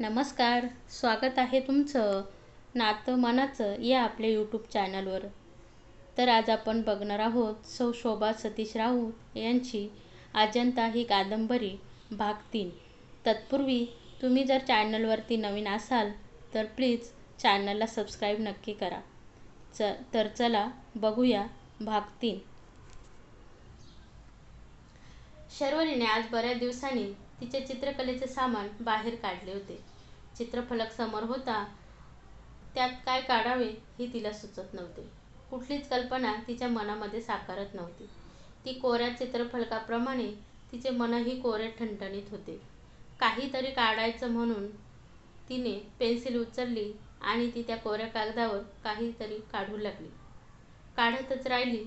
नमस्कार स्वागत आहे तुमचं नातं मनाचं या आपल्या यूट्यूब चॅनलवर तर आज आपण बघणार आहोत सौ शोभा सतीश राऊत यांची अजंता ही कादंबरी भाग तीन. तत्पूर्वी तुम्ही जर चॅनलवरती नवीन असाल तर प्लीज चॅनलला सबस्क्राईब नक्की करा. च तर चला बघूया भाग तीन. शर्वरीने आज बऱ्याच दिवसांनी तिचे चित्रकलेचे सामान बाहेर काढले होते. चित्रफलक समोर होता. त्यात काय काढावे हे तिला सुचत नव्हते. कुठलीच कल्पना तिच्या मनामध्ये साकारत नव्हती. ती कोऱ्या चित्रफलकाप्रमाणे तिचे मनही कोरे ठणठणीत होते. काहीतरी काढायचं म्हणून तिने पेन्सिल उचलली आणि ती त्या कोऱ्या कागदावर काहीतरी काढू लागली. काढतच राहिली.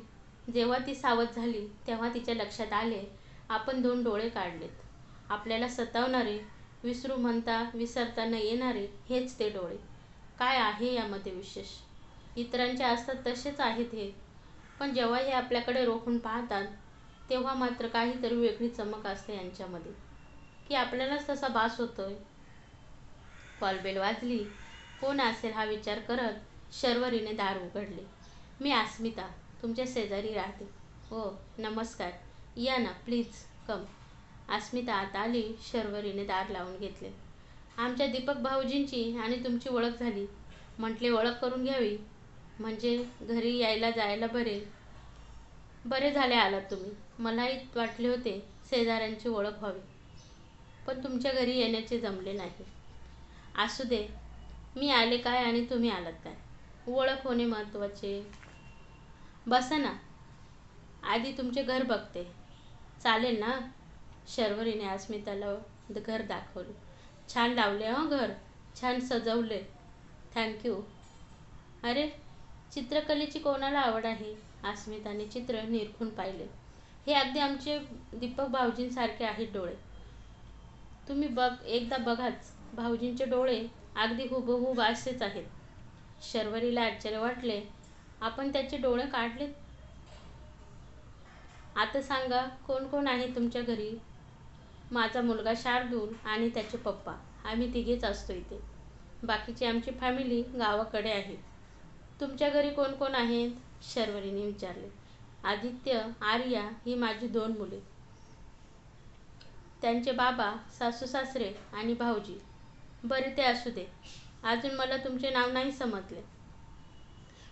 जेव्हा ती सावध झाली तेव्हा तिच्या लक्षात आले आपण दोन डोळे काढलेत. आपल्याला सतावणारे विसरू म्हणता विसरता न येणारे हेच ते डोळे. काय आहे यामध्ये विशेष? इतरांचे असतात तसेच आहेत हे. पण जेव्हा हे आपल्याकडे रोखून पाहतात तेव्हा मात्र काहीतरी वेगळी चमक असते यांच्यामध्ये. की आपल्यालाच तसा भास होतोय. कॉलबेल वाजली. कोण असेल हा विचार करत शर्वरीने दार उघडले. मी अस्मिता तुमच्या शेजारी राहते. हो नमस्कार. या ना प्लीज कम. अस्मिता आत आली शर्वरीने दार लावून घेतले. आमच्या दीपक भाऊजींची आणि तुमची ओळख झाली. म्हटले ओळख करून घ्यावी. म्हणजे घरी यायला जायला बरे. बरे झाले आलात तुम्ही. मलाही वाटले होते शेजाऱ्यांची ओळख व्हावी. पण तुमच्या घरी येण्याचे जमले नाही. असू दे. मी आले काय आणि तुम्ही आलात काय? ओळख होणे महत्त्वाचे. बसा ना. आधी तुमचे घर बघते. चालेल ना? शर्वरीने अस्मिताला घर दाखवलं. छान लावले हं घर. छान सजवले. थँक्यू अरे चित्रकलेची कोणाला आवड आहे? अस्मिताने चित्र निरखून पाहिले. हे अगदी आमचे दीपक भाऊजींसारखे आहेत डोळे. तुम्ही बघ एकदा बघाच. भाऊजींचे डोळे अगदी हुबहूब असेच आहेत. शर्वरीला आश्चर्य वाटले. आपण त्याचे डोळे काढलेत? आता सांगा कोण कोण आहे तुमच्या घरी? माझा मुलगा शार्दूल आणि त्याचे पप्पा. आम्ही तिघेच असतो इथे. बाकीची आमची फॅमिली गावाकडे आहे. तुमच्या घरी कोण कोण आहेत? शर्वरीने विचारले. आदित्य आर्या ही माझी दोन मुले. त्यांचे बाबा सासू सासरे आणि भाऊजी. बरे ते असू दे. अजून मला तुमचे नाव नाही समजले.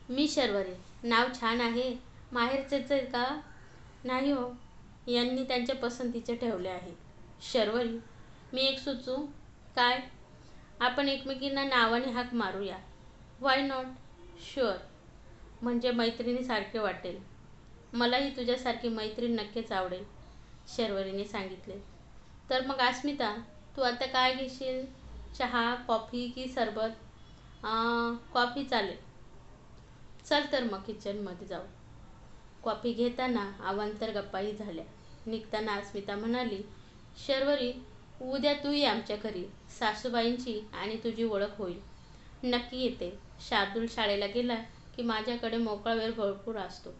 मी शर्वरे. नाव छान आहे. माहेरचेच आहे का? नाही हो. यांनी त्यांच्या पसंतीचे ठेवले आहे. शर्वरी. मी एक सुचू? काय? आपण एकमेकींना नावाने हाक मारूया. वाय नॉट शुअर म्हणजे मैत्रिणीसारखे वाटेल. मलाही तुझ्यासारखी मैत्रीण नक्कीच आवडेल शर्वरीने सांगितले. तर मग अस्मिता तू आता काय घेशील? चहा कॉफी की सरबत? कॉफी चालेल. चल तर मग किचनमध्ये जाऊ. कॉफी घेताना अवांतर गप्पाही झाल्या. निघताना अस्मिता म्हणाली शर्वरी उद्या तू ये आमच्या घरी. सासूबाईंची आणि तुझी ओळख होईल. नक्की येते. शार्दूल शाळेला गेला की माझ्याकडे मोकळा वेळ भरपूर असतो.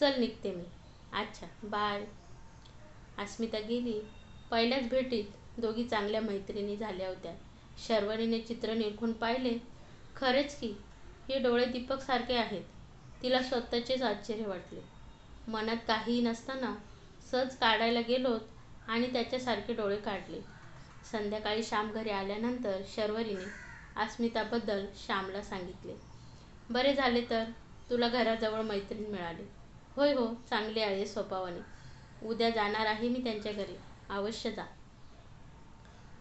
चल निघते मी. अच्छा बाय. अस्मिता गेली. पहिल्याच भेटीत दोघी चांगल्या मैत्रिणी झाल्या होत्या. शर्वरीने चित्र निरखून पाहिले. खरेच की हे डोळे दीपकसारखे आहेत. तिला स्वतःचेच आश्चर्य वाटले. मनात काहीही नसताना सहज काढायला गेलोत आणि त्याच्यासारखे डोळे काढले. संध्याकाळी श्याम घरी आल्यानंतर शर्वरीने अस्मिताबद्दल श्यामला सांगितले. बरे झाले तर? तुला घराजवळ मैत्रीण मिळाली. होय हो चांगली आहे स्वभावाने. उद्या जाणार आहे मी त्यांच्या घरी. अवश्य जा.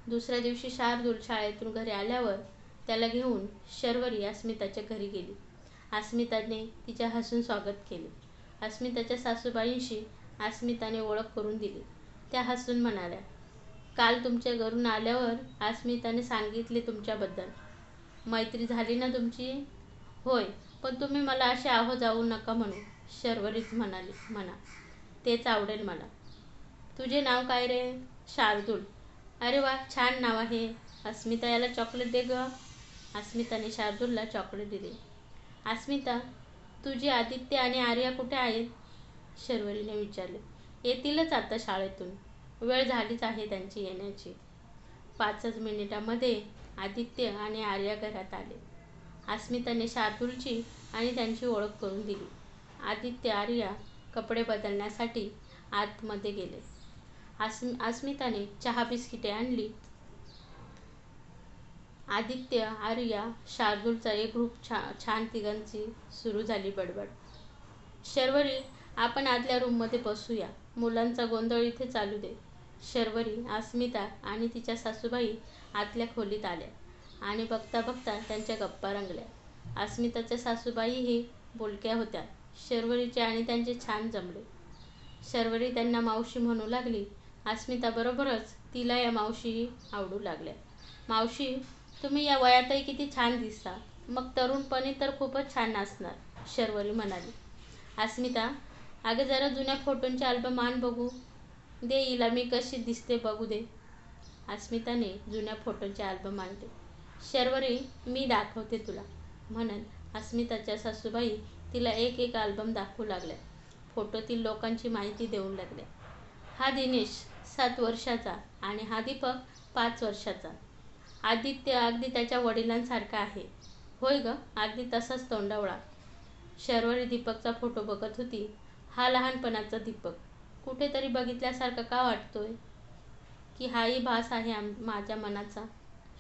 दुसऱ्या दिवशी शार्दूल शाळेतून घरी आल्यावर त्याला घेऊन शर्वरी अस्मिताच्या घरी गेली. अस्मिताने तिच्या हसून स्वागत केले. अस्मिताच्या सासूबाईंशी अस्मिताने ओळख करून दिली. त्या हसून म्हणाल्या काल तुमच्या घरून आल्यावर अस्मिताने सांगितले तुमच्याबद्दल. मैत्री झाली ना तुमची? होय पण तुम्ही मला असे आहो जाऊ नका म्हणू शर्वरीच म्हणाली म्हणा तेच आवडेल मला. तुझे नाव काय रे? शार्दूल. अरे वा छान नाव आहे. अस्मिता याला चॉकलेट दे ग. अस्मिताने शार्दूलला चॉकलेट दिले. अस्मिता तुझी आदित्य आणि आर्या कुठे आहेत? शर्वरीने विचारले. येतीलच आता शाळेतून. वेळ झालीच आहे त्यांची येण्याची. पाचच मिनिटामध्ये आदित्य आणि आर्या घरात आले. अस्मिताने शार्दूलची आणि त्यांची ओळख करून दिली. आदित्य आर्या कपडे बदलण्यासाठी आतमध्ये गेले. अस्मि अस्मिताने चहा बिस्किटे आणली. आदित्य आर्या शार्दूलचा एक ग्रुप छा छान तिघांची सुरू झाली बडबड. शर्वरी आपण आदल्या रूममध्ये बसूया. मुलांचा गोंधळ इथे चालू दे. शर्वरी अस्मिता आणि तिच्या सासूबाई आतल्या खोलीत आल्या आणि बघता बघता त्यांच्या गप्पा रंगल्या. अस्मिताच्या सासूबाईही बोलक्या होत्या. शर्वरीचे आणि त्यांचे छान जमले. शर्वरी त्यांना मावशी म्हणू लागली. अस्मिताबरोबरच तिला या मावशीही आवडू लागल्या. मावशी तुम्ही या वयातही किती छान दिसता. मग तरुणपणी तर खूपच छान असणार शर्वरी म्हणाली. अस्मिता अगं जरा जुन्या फोटोंचे अल्बम आण बघू. दे हिला मी कशी दिसते बघू दे. अस्मिताने जुन्या फोटोंचे अल्बम आणले. शर्वरी मी दाखवते तुला. म्हणत अस्मिताच्या सासूबाई तिला एक एक अल्बम दाखवू लागल्या. फोटोतील लोकांची माहिती देऊन लागल्या. हा दिनेश सात वर्षाचा आणि हा दीपक पाच वर्षाचा. आदित्य अगदी त्याच्या वडिलांसारखा आहे. होय ग अगदी तसाच तोंडावळा. शर्वरी दीपकचा फोटो बघत होती. हा लहानपणाचा दीपक. कुठेतरी बघितल्यासारखा का वाटतोय? की हाही भास आहे आम माझ्या मनाचा.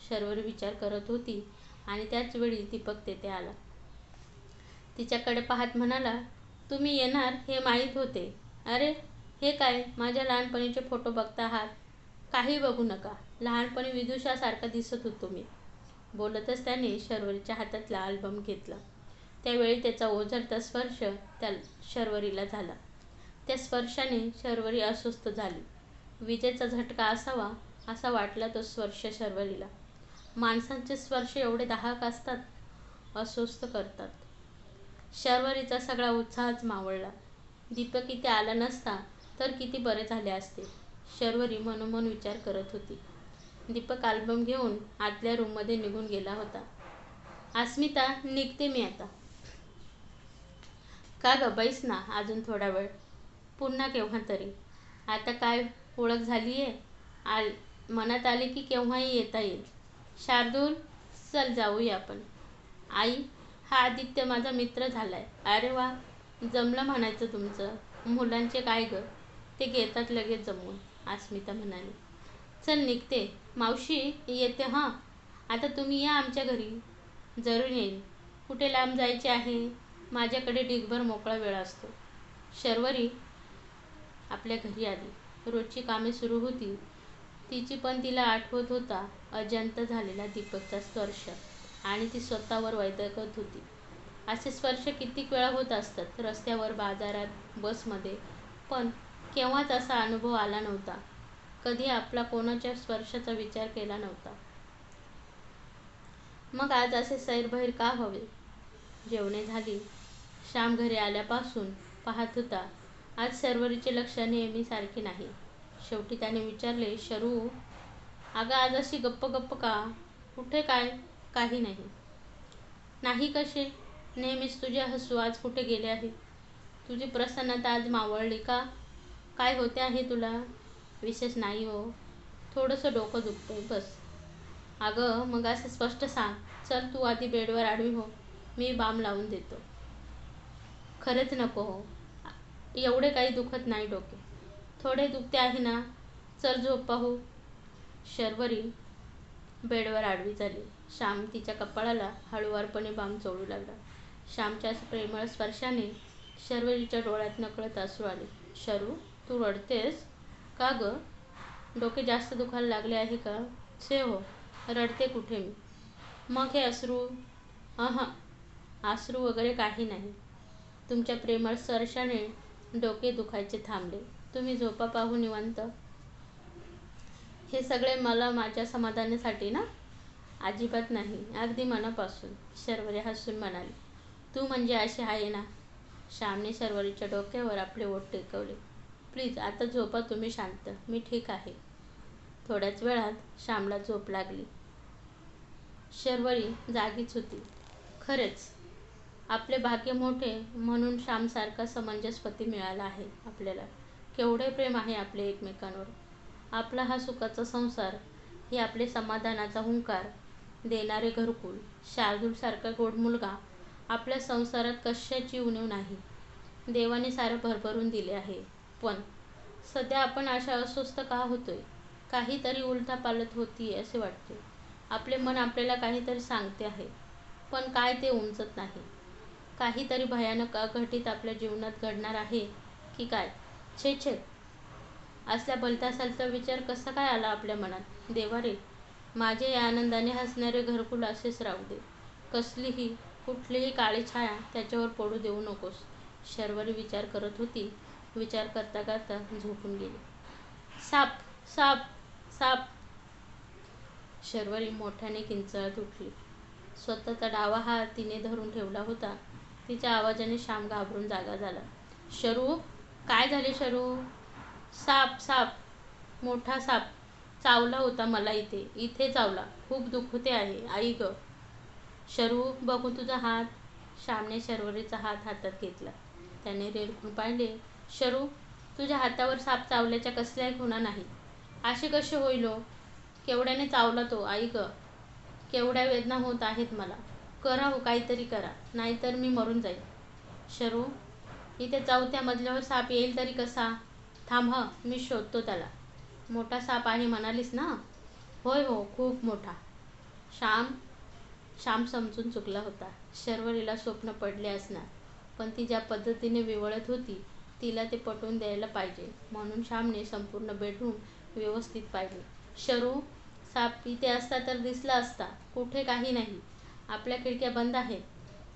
शर्वर विचार करत होती आणि त्याच वेळी दीपक तेथे आला. तिच्याकडे पाहत म्हणाला तुम्ही येणार हे माहीत होते. अरे हे काय? माझ्या लहानपणीचे फोटो बघता आहात काही बघू नका. लहानपणी विदुषासारखा दिसत होतो मी. बोलतच त्याने शर्वरीच्या हातातला अल्बम घेतला. त्यावेळी त्याचा ओझरता स्पर्श त्या शर्वरीला झाला. त्या स्पर्शाने शर्वरी अस्वस्थ झाली. विजेचा झटका असावा असा वाटला तो स्पर्श शर्वरीला. माणसांचे स्पर्श एवढे दाहक असतात अस्वस्थ करतात. शर्वरीचा सगळा उत्साहच मावळला. दीपक इथे आला नसता तर किती बरे झाले असते शर्वरी मनोमन विचार करत होती. दीपक अल्बम घेऊन आतल्या रूममध्ये निघून गेला होता. अस्मिता निघते मी आता. का ग? बैस ना अजून थोडा वेळ. पुन्हा केव्हा तरी. आता काय ओळख झाली आहे आल मनात आले की केव्हाही येता येईल. शार्दूल चल जाऊया आपण. आई हा आदित्य माझा मित्र झाला आहे अरे वा जमलं म्हणायचं तुमचं. मुलांचे काय ग? ते घेतात लगेच जमवून अस्मिता म्हणाली. चल निघते. मावशी येते हां. आता तुम्ही या आमच्या घरी. जरूर येईल कुठे लांब जायचे आहे? माझ्याकडे डिगभर मोकळा वेळ असतो. शर्वरी आपल्या घरी आली. रोजची कामे सुरू होती. तिची पण तिला आठवत होता अजंत झालेला दीपकचा स्पर्श आणि ती स्वतःवर वैदकत होती. असे स्पर्श कित्येक वेळा होत असतात रस्त्यावर बाजारात बसमध्ये. पण केव्हाच असा अनुभव आला नव्हता. कधी आपला कोणाच्या स्पर्शाचा विचार केला नव्हता. मग आज असे सैरभैर का हवे जेवणे झाली. श्याम घरी आल्यापासून पाहत होता आज सर्वरीचे लक्ष नेहमीसारखे नाही. शेवटी त्याने विचारले शरू अगं आज अशी गप्प गप्प का? कुठे काय? काही नाही. नाही कसे? नेहमीच तुझे हसू आज कुठे गेले आहे? तुझी प्रसन्नता आज मावळली का? काय होते आहे तुला? विशेष नाही हो. थोडंसं डोकं दुखतंय बस. अगं मग असं स्पष्ट सांग. चल तू आधी बेडवर आडवी हो. मी बाम लावून देतो. खरंच नको हो. एवढे काही दुखत नाही डोके. थोडे दुखते आहे ना? चल झोप पाहू. शर्वरी बेडवर आडवी झाली. श्याम तिच्या कपाळाला हळुवारपणे बाम चोळू लागला. श्यामच्या प्रेमळ स्पर्शाने शर्वरीच्या डोळ्यात नकळत असू आले. शरू तू रडतेस? का ग? डोके जास्त दुखायला लागले आहे का? छे हो रडते कुठे मी? मग हे अश्रू? अह अश्रू वगैरे काही नाही. तुमच्या प्रेमळ स्पर्शाने डोके दुखायचे थांबले. तुम्ही झोपा पाहू निवांत. हे सगळे मला माझ्या समाधानासाठी ना? अजिबात नाही. अगदी मनापासून. शर्वरी हसून म्हणाली तू म्हणजे अशी आहे ना? श्यामने शर्वरीच्या डोक्यावर आपले ओठ टेकवले. प्लीज आता झोपा तुम्ही शांत. मी ठीक आहे. थोड्याच वेळात श्यामला झोप लागली. शर्वरी जागीच होती. खरेच आपले भाग्य मोठे म्हणून श्यामसारखा समंजस पती मिळाला आहे आपल्याला. केवढे प्रेम आहे आपले एकमेकांवर. आपला हा सुखाचा संसार हे आपले समाधानाचा हुंकार देणारे घरकुल शार्दूलसारखा गोड मुलगा आपल्या संसारात कशाची उणीव नाही. देवाने सारं भरभरून दिले आहे. पण सध्या आपण अशा अस्वस्थ का होतोय? काहीतरी उलथापालथ होती असे वाटते. आपले मन आपल्याला काहीतरी सांगते आहे. पण काय ते उमजत नाही. काहीतरी भयानक अघटित आपल्या जीवनात घडणार आहे की काय? छे छे. असल्या बलतासालचा विचार कसा काय आला आपल्या मनात? देवा रे माझे या आनंदाने हसणारे घरकुल असेच राहू दे. कसलीही कुठलीही काळी छाया त्याच्यावर पडू देऊ नकोस. शर्वरी विचार करत होती. विचार करता करता झोपून गेली. साप साप साप. शर्वरी मोठ्याने किंचाळत उठली. स्वतःचा डावा हात तिने धरून ठेवला होता. तिच्या आवाजाने श्याम घाबरून जागा झाला. शरू काय झाले शरू? साप साप मोठा साप चावला होता मला इथे. इथे चावला. खूप दुखते आहे. आई ग. शरू बघू तुझा हात. श्यामने शर्वरीचा हात हातात घेतला. त्याने रेलकून पाहिले. शरू तुझ्या हातावर साप चावल्याच्या कसल्याही खुणा नाही. असे कसे होईल हो? केवढ्याने चावला तो आई ग. केवढ्या वेदना होत आहेत मला. करा हो काहीतरी करा. नाहीतर मी मरून जाईल शरू इथे चौथ्या मजल्यावर साप येईल तरी कसा? थांब हं मी शोधतो त्याला. मोठा साप आहे म्हणालीस ना? होय हो खूप मोठा. श्याम श्याम समजून चुकला होता. शर्वरीला स्वप्न पडले असणार. पण ती ज्या पद्धतीने विवळत होती तिला ते पटवून द्यायला पाहिजे. म्हणून श्यामने संपूर्ण बेडरूम व्यवस्थित पाहिले. शरू साप इथे असता तर दिसला असता. कुठे काही नाही. आपल्या खिडक्या बंद आहेत.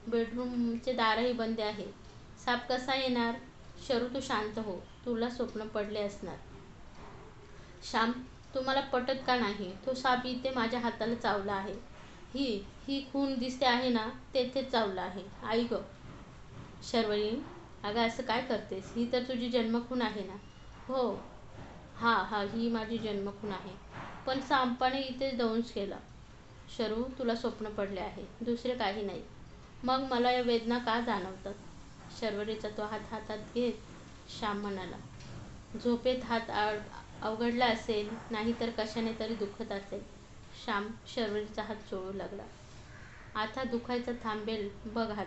बेडरूमचे दारही बंद आहे साप कसा येणार? शरू तू शांत हो. तुला स्वप्न पडले असणार. श्याम तुम्हाला पटत का नाही? तो साप इथे माझ्या हाताला चावला आहे. ही ही खून दिसते आहे ना तेथेच चावला आहे. आई ग. शर्वरी अगं असं काय करतेस? ही तर तुझी जन्मखून आहे ना? हो. हा हा ही माझी जन्मखून आहे. पण सांपाने इथेच दंश केला. शरू तुला स्वप्न पडले आहे दुसरे काही नाही. मग मला या वेदना का जाणवतात? शर्वरीचा तो हात हातात घेत श्याम म्हणाला झोपेत हात आड अवघडला असेल नाहीतर कशाने तरी दुखत असेल. श्याम शर्वरीचा हात चोळू लागला आता दुखायचं थांबेल बघ हात.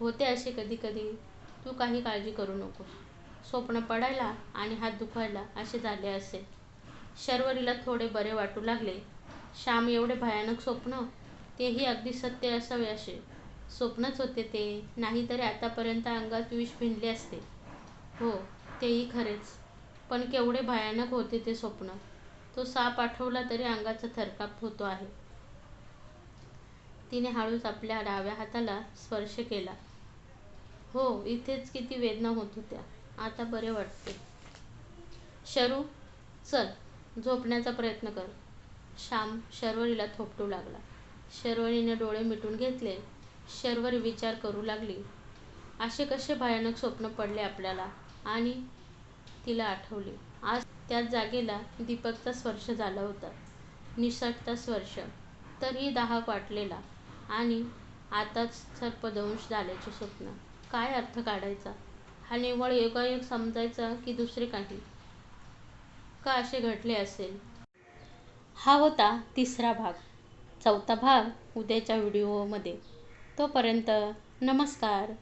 होते असे कधी कधी तू काही काळजी करू नको स्वप्न पडायला आणि हात दुखायला असे झाले असेल. शर्वरीला थोडे बरे वाटू लागले श्याम एवढे भयानक स्वप्न तेही अगदी सत्य असावे असे. स्वप्नच होते ते नाहीतरी आतापर्यंत अंगात विष भिनले असते. हो तेही खरेच. पण केवढे भयानक होते ते स्वप्न. तो साप आठवला तरी अंगाचा थरकाप होतो आहे. तिने हळूच आपल्या डाव्या हाताला स्पर्श केला. हो इथेच किती वेदना होत होत्या. आता बरे वाटते. शरू चल झोपण्याचा प्रयत्न कर. श्याम शर्वरीला थोपटू लागला. शर्वरीने डोळे मिटून घेतले. शर्वरी विचार करू लागली. असे कसे भयानक स्वप्न पडले आपल्याला? आणि तिला आठवले. आज त्याच जागेला दीपकचा स्पर्श झाला होता. निसटता स्पर्श. तरीही दाहक वाटलेला. आणि आताच सर्पदंश झाल्याचे स्वप्न. काय अर्थ काढायचा? हा निव्वळ योगायोग समजायचा की दुसरे काही? का असे घडले असेल? हा होता तिसरा भाग. चौथा भाग उद्याच्या व्हिडिओमध्ये. तोपर्यंत नमस्कार.